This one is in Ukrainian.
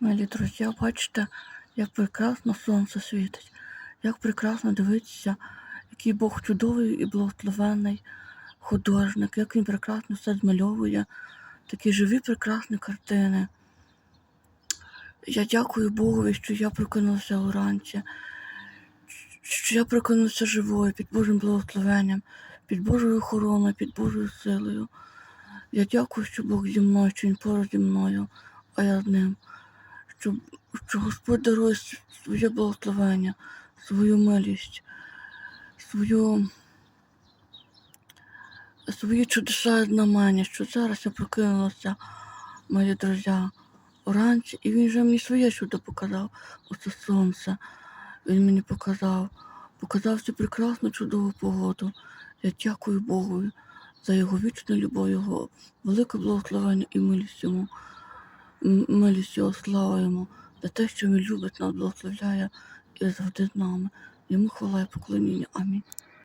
Милі друзі, бачите, як прекрасно сонце світить, як прекрасно дивитися, який Бог чудовий і благословенний художник, як він прекрасно все змальовує, такі живі прекрасні картини. Я дякую Богові, що я прокинулася уранці, що я прокинувся живою під Божим благословенням, під Божою охороною, під Божою силою. Я дякую, що Бог зі мною, що Він поруч зі мною, а я з ним. Що, що Господь дарує своє благословення, свою милість, свою, свої чудеса і знамення, що зараз я прокинулася, мої друзі, уранці, і він вже мені своє чудо показав, оце сонце. Він мені показав, показав цю прекрасну чудову погоду. Я дякую Богу за його вічну любов, його велике благословення і милість йому. Милість його, слава йому, за те, що він любить нас, благословляє і завжди з нами. Йому хвала і поклоніння. Амінь.